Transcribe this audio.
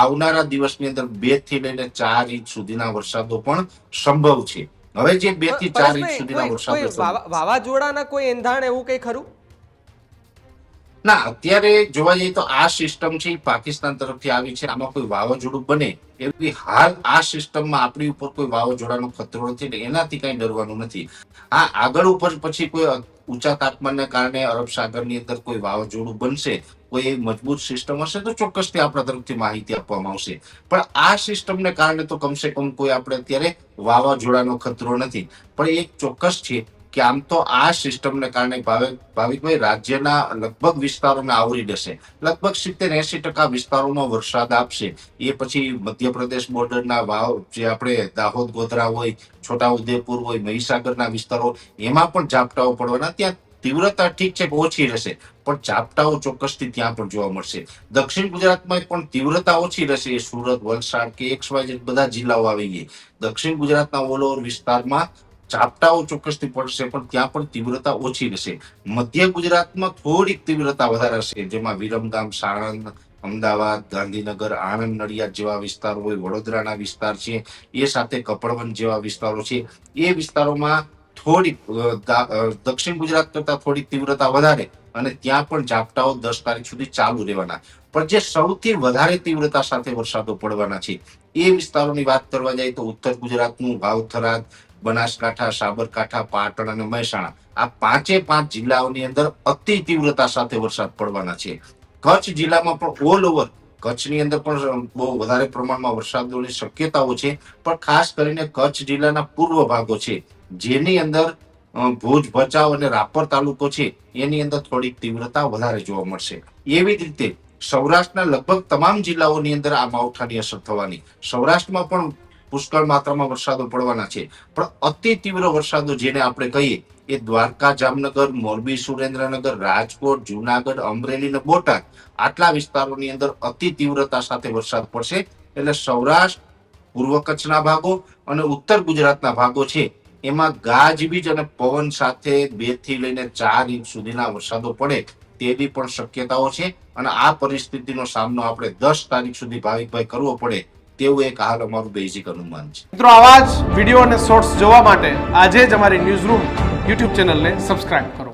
આવનારા દિવસની અંદર બેથી લઈને ચાર ઇંચ સુધીના વરસાદો પણ સંભવ છે. હવે જે બેથી ચાર ઇંચ સુધીના વરસાદો વાવાઝોડાના કોઈ એંધાણ એવું કઈ ખરું? ના અત્યારે જોવા જઈએ તો આ સિસ્ટમ છે એ પાકિસ્તાન તરફથી આવી છે. આમાં કોઈ વાવાઝોડું બને એવી હાલ આ સિસ્ટમમાં આપણી ઉપર કોઈ વાવાઝોડાનો ખતરો નથી એટલે એનાથી કઈ ડરવાનું નથી. આ આગળ ઉપર પછી કોઈ ઊંચા તાપમાનને કારણે અરબ સાગરની અંદર કોઈ વાવાઝોડું બનશે કોઈ મજબૂત સિસ્ટમ હશે તો ચોક્કસથી આપણા તરફથી માહિતી આપવામાં આવશે. પણ આ સિસ્ટમને કારણે તો કમસે કમ કોઈ આપણે અત્યારે વાવાઝોડાનો ખતરો નથી. પણ એક ચોક્કસ છે કે આમ તો આ સિસ્ટમને કારણે ભાવિક ભાવિકભાઈ રાજ્યના લગભગ વિસ્તારોને આવરી લેશે. લગભગ સિત્તેર એસી ટકા વિસ્તારોમાં વરસાદ આપશે. એ પછી મધ્યપ્રદેશ બોર્ડરના વાવ, જે આપણે દાહોદ, ગોધરા હોય, છોટાઉદેપુર હોય, મહીસાગરના વિસ્તારો, એમાં પણ ઝાપટાઓ પડવાના. ત્યાં તીવ્રતા ઠીક છે ઓછી રહેશે, પણ ચાપટાઓ ચોક્કસથી ત્યાં પણ જોવા મળશે. દક્ષિણ ગુજરાતમાં પણ તીવ્રતા ઓછી રહેશે. સુરત, વલસાડ કે એક્સ બધા જિલ્લાઓ આવી ગઈ. દક્ષિણ ગુજરાતના ઓલ વિસ્તારમાં ચાપટાઓ ચોક્કસથી પડશે, પણ ત્યાં પણ તીવ્રતા ઓછી રહેશે. મધ્ય ગુજરાતમાં થોડીક તીવ્રતા વધારે હશે, જેમાં વિરમગામ, સાણંદ, અમદાવાદ, ગાંધીનગર, આણંદ, નડિયાદ જેવા વિસ્તારો હોય, વડોદરાના વિસ્તાર છે, એ સાથે કપડવંત જેવા વિસ્તારો છે. એ વિસ્તારોમાં અ, દક્ષિણ ગુજરાત કરતા થોડી તીવ્રતા વધારે અને ત્યાં પણ ઝાપટાઓ દસ તારીખ સુધી ચાલુ રહેવાના. પણ જે સૌથી વધારે તીવ્રતા સાથે વરસાદો પડવાના છે એ વિસ્તારોની વાત કરવા જાય તો ઉત્તર ગુજરાતનું વાવથરાદ બનાસકાંઠા સાબરકાંઠા પાટણ અને મહેસાણા આ પાંચે પાંચ જિલ્લાઓની અંદર અતિ તીવ્રતા સાથે વરસાદ પડવાના છે. કચ્છ જિલ્લામાં પણ ઓલ ઓવર કચ્છની અંદર પણ બહુ વધારે પ્રમાણમાં વરસાદની શક્યતાઓ છે પણ ખાસ કરીને કચ્છ જિલ્લાના પૂર્વ ભાગો છે. જેની અંદર ભુજ ભચાઉ અને રાપર તાલુકો છે, એની અંદર થોડીક તીવ્રતા વધારે જોવા મળશે. એવી જ રીતે સૌરાષ્ટ્રના લગભગ તમામ જિલ્લાઓની અંદર આ માવઠાની અસર થવાની. સૌરાષ્ટ્રમાં પણ પુષ્કળ માત્રામાં વરસાદો પડવાના છે. પણ અતિ તીવ્ર વરસાદો જેને આપણે કહીએ, એ દ્વારકા, જામનગર, મોરબી, સુરેન્દ્રનગર, રાજકોટ, જુનાગઢ, અમરેલી અને બોટાદ આટલા વિસ્તારોની અંદર અતિ તીવ્રતા સાથે વરસાદ પડશે. એટલે સૌરાષ્ટ્ર, પૂર્વ કચ્છના ભાગો અને ઉત્તર ગુજરાતના ભાગો છે એમાં ગાજવીજ અને પવન સાથે બેથી લઈને ચાર ઇંચ સુધીના વરસાદો પડે તેવી પણ શક્યતાઓ છે. અને આ પરિસ્થિતિનો સામનો આપણે દસ તારીખ સુધી ભાવિકભાઈ કરવો પડે તેવું એક હાલ અમારું બેઝિક અનુમાન છે. મિત્રો આવા જ વીડિયો અને શોર્ટ્સ જોવા માટે આજે જ અમારી ન્યૂઝ રૂમ યુટ્યુબ ચેનલને સબસ્ક્રાઇબ કરો.